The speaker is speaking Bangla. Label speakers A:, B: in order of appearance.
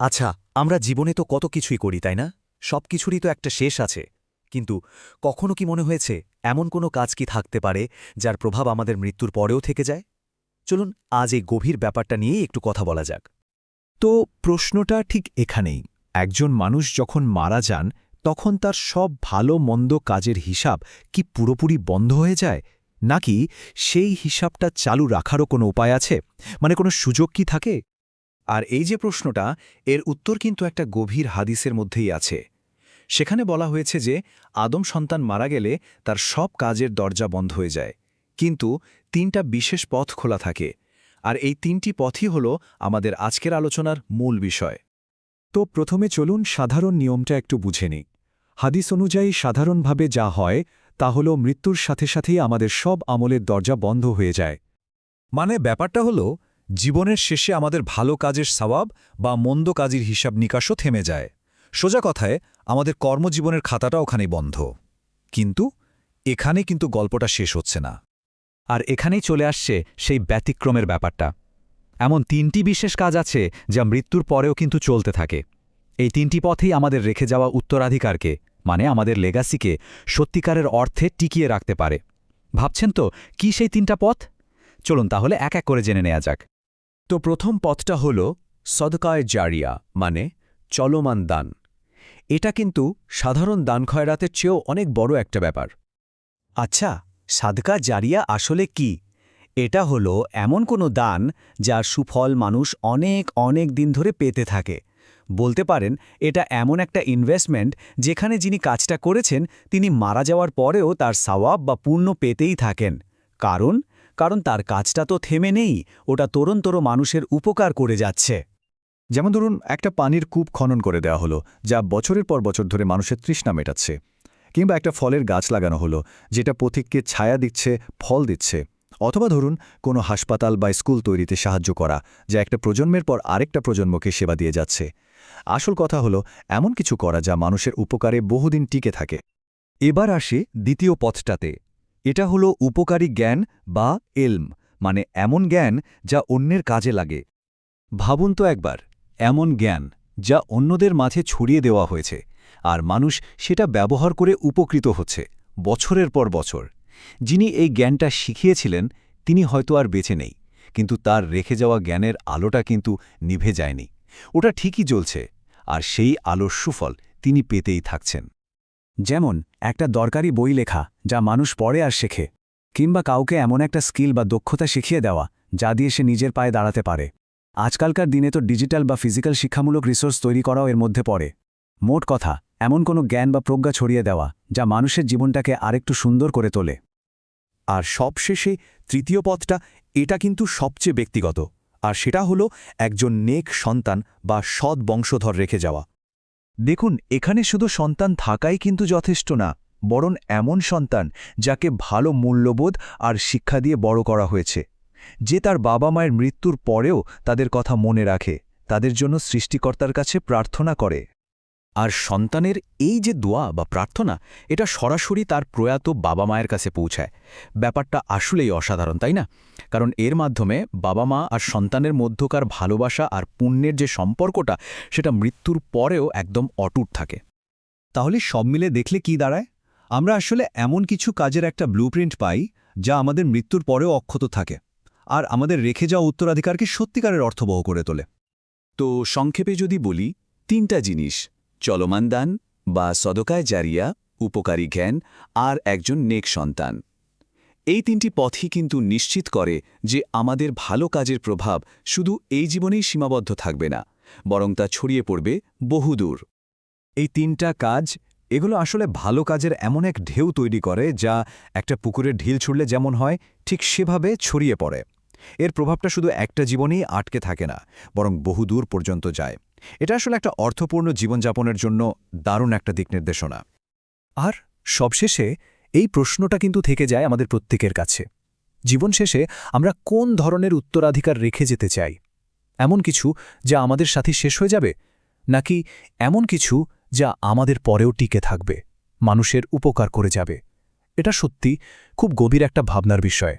A: আচ্ছা আমরা জীবনে তো কত কিছুই করি, তাই না? সব কিছুরই তো একটা শেষ আছে। কিন্তু কখনো কি মনে হয়েছে, এমন কোনো কাজ কি থাকতে পারে, যার প্রভাব আমাদের মৃত্যুর পরেও থেকে যায়? চলুন, আজ এই গভীর ব্যাপারটা নিয়েই একটু কথা বলা যাক।
B: তো প্রশ্নটা ঠিক এখানেই। একজন মানুষ যখন মারা যান, তখন তার সব ভালো মন্দ কাজের হিসাব কি পুরোপুরি বন্ধ হয়ে যায়? নাকি সেই হিসাবটা চালু রাখারও কোনো উপায় আছে? মানে কোনো সুযোগ কি থাকে?
C: আর এই যে প্রশ্নটা, এর উত্তর কিন্তু একটা গভীর হাদিসের মধ্যেই আছে। সেখানে বলা হয়েছে যে, আদম সন্তান মারা গেলে তার সব কাজের দরজা বন্ধ হয়ে যায়। কিন্তু তিনটা বিশেষ পথ খোলা থাকে। আর এই তিনটি পথই হল আমাদের আজকের আলোচনার মূল বিষয়।
B: তো প্রথমে চলুন সাধারণ নিয়মটা একটু বুঝে নিই। হাদিস অনুযায়ী সাধারণভাবে যা হয়, তা হল মৃত্যুর সাথে সাথেই আমাদের সব আমলের দরজা বন্ধ হয়ে যায়।
D: মানে ব্যাপারটা হলো জীবনের শেষে আমাদের ভালো কাজের সওয়াব বা মন্দ কাজের হিসাব নিকাশও থেমে যায়। সোজা কথায়, আমাদের কর্মজীবনের খাতাটা ওখানেই বন্ধ। কিন্তু এখানে কিন্তু গল্পটা শেষ হচ্ছে না।
E: আর এখানেই চলে আসছে সেই ব্যতিক্রমের ব্যাপারটা। এমন তিনটি বিশেষ কাজ আছে যা মৃত্যুর পরেও কিন্তু চলতে থাকে। এই তিনটি পথেই আমাদের রেখে যাওয়া উত্তরাধিকারকে মানে আমাদের লেগাসিকে, সত্যিকারের অর্থে টিকিয়ে রাখতে পারে। ভাবছেন তো, কি সেই তিনটা পথ? চলুন তাহলে এক এক করে জেনে নেওয়া যাক।
C: তো প্রথম পথটা হল সদকায় জারিয়া মানে চলমান দান। এটা কিন্তু সাধারণ দান খয়রাতের চেয়েও অনেক বড় একটা ব্যাপার।
A: আচ্ছা সাদকা জারিয়া আসলে কি? এটা হলো এমন কোনো দান যার সুফল মানুষ অনেক অনেক দিন ধরে পেতে থাকে। বলতে পারেন, এটা এমন একটা ইনভেস্টমেন্ট যেখানে যিনি কাজটা করেছেন, তিনি মারা যাওয়ার পরেও তার সওয়াব বা পূর্ণ পেতেই থাকেন। কারণ কারণ তার কাজটা তো থেমে নেই, ওটা তরুণ তরো মানুষের উপকার করে যাচ্ছে।
B: যেমন ধরুন, একটা পানির কূপ খনন করে দেওয়া হলো, যা বছরের পর বছর ধরে মানুষের তৃষ্ণা মেটাচ্ছে। কিংবা একটা ফলের গাছ লাগানো হলো, যেটা পথিককে ছায়া দিচ্ছে, ফল দিচ্ছে। অথবা ধরুন, কোনো হাসপাতাল বা স্কুল তৈরিতে সাহায্য করা, যা একটা প্রজন্মের পর আরেকটা প্রজন্মকে সেবা দিয়ে যাচ্ছে। আসল কথা হলো, এমন কিছু করা যা মানুষের উপকারে বহুদিন টিকে থাকে। এবার আসে দ্বিতীয় পথটাতে। এটা হলো উপকারী জ্ঞান বা এলম মানে এমন জ্ঞান যা অন্যের কাজে লাগে। ভাবুন তো একবার, এমন জ্ঞান যা অন্যদের মাঝে ছড়িয়ে দেওয়া হয়েছে আর মানুষ সেটা ব্যবহার করে উপকৃত হচ্ছে বছরের পর বছর। যিনি এই জ্ঞানটা শিখিয়েছিলেন, তিনি হয়তো আর বেঁচে নেই, কিন্তু তার রেখে যাওয়া জ্ঞানের আলোটা কিন্তু নিভে যায়নি। ওটা ঠিকই জ্বলছে, আর সেই আলোর সুফল তিনি পেতেই থাকছেন।
A: যেমন, একটা দরকারি বই লেখা, যা মানুষ পড়ে আর শেখে, কিংবা কাউকে এমন একটা স্কিল বা দক্ষতা শিখিয়ে দেওয়া, যা দিয়ে সে নিজের পায়ে দাঁড়াতে পারে। আজকালকার দিনে তো ডিজিটাল বা ফিজিক্যাল শিক্ষামূলক রিসোর্স তৈরি করাও এর মধ্যে পড়ে। মোট কথা, এমন কোনো জ্ঞান বা প্রজ্ঞা ছড়িয়ে দেওয়া, যা মানুষের জীবনটাকে আরেকটু সুন্দর করে তোলে।
B: আর সবশেষে, তৃতীয় পথটা, এটা কিন্তু সবচেয়ে ব্যক্তিগত, আর সেটা হলো একজন নেক সন্তান বা সৎ বংশধর রেখে যাওয়া। দেখুন, এখানে শুধু সন্তান থাকাই কিন্তু যথেষ্ট না, বরং এমন সন্তান যাকে ভালো মূল্যবোধ আর শিক্ষা দিয়ে বড় করা হয়েছে। যে তার বাবা মায়ের মৃত্যুর পরেও তাদের কথা মনে রাখে, তাদের জন্য সৃষ্টিকর্তার কাছে প্রার্থনা করে।
C: আর সন্তানের এই যে দোয়া বা প্রার্থনা, এটা সরাসরি তার প্রয়াত বাবা মায়ের কাছে পৌঁছায়। ব্যাপারটা আসলেই অসাধারণ, তাই না? কারণ এর মাধ্যমে বাবা মা আর সন্তানের মধ্যকার ভালোবাসা আর পুণ্যের যে সম্পর্কটা, সেটা মৃত্যুর পরেও একদম অটুট থাকে।
B: তাহলে সব মিলে দেখলে কি দাঁড়ায়? আমরা আসলে এমন কিছু কাজের একটা ব্লুপ্রিন্ট পাই, যা আমাদের মৃত্যুর পরেও অক্ষত থাকে, আর আমাদের রেখে যাওয়া উত্তরাধিকারকে সত্যিকারের অর্থবহ করে তোলে।
C: তো সংক্ষেপে যদি বলি, তিনটা জিনিস, চলমান দান বা সদকায় জারিয়া, উপকারী জ্ঞান, আর একজন নেক সন্তান। এই তিনটি পথই কিন্তু নিশ্চিত করে যে আমাদের ভালো কাজের প্রভাব শুধু এই জীবনেই সীমাবদ্ধ থাকবে না, বরং তা ছড়িয়ে পড়বে বহুদূর।
D: এই তিনটা কাজ, এগুলো আসলে ভালো কাজের এমন এক ঢেউ তৈরি করে যা একটা পুকুরের ঢিল ছুড়লে যেমন হয়, ঠিক সেভাবে ছড়িয়ে পড়ে। এর প্রভাবটা শুধু একটা জীবনেই আটকে থাকে না, বরং বহুদূর পর্যন্ত যায়। এটা আসলে একটা অর্থপূর্ণ জীবনযাপনের জন্য দারুণ একটা দিক নির্দেশনা।
B: আর সবশেষে এই প্রশ্নটা কিন্তু থেকে যায় আমাদের প্রত্যেকের কাছে। জীবন শেষে আমরা কোন ধরনের উত্তরাধিকার রেখে যেতে চাই? এমন কিছু যা আমাদের সাথে শেষ হয়ে যাবে? নাকি এমন কিছু যা আমাদের পরেও টিকে থাকবে, মানুষের উপকার করে যাবে? এটা সত্যি খুব গভীর একটা ভাবনার বিষয়।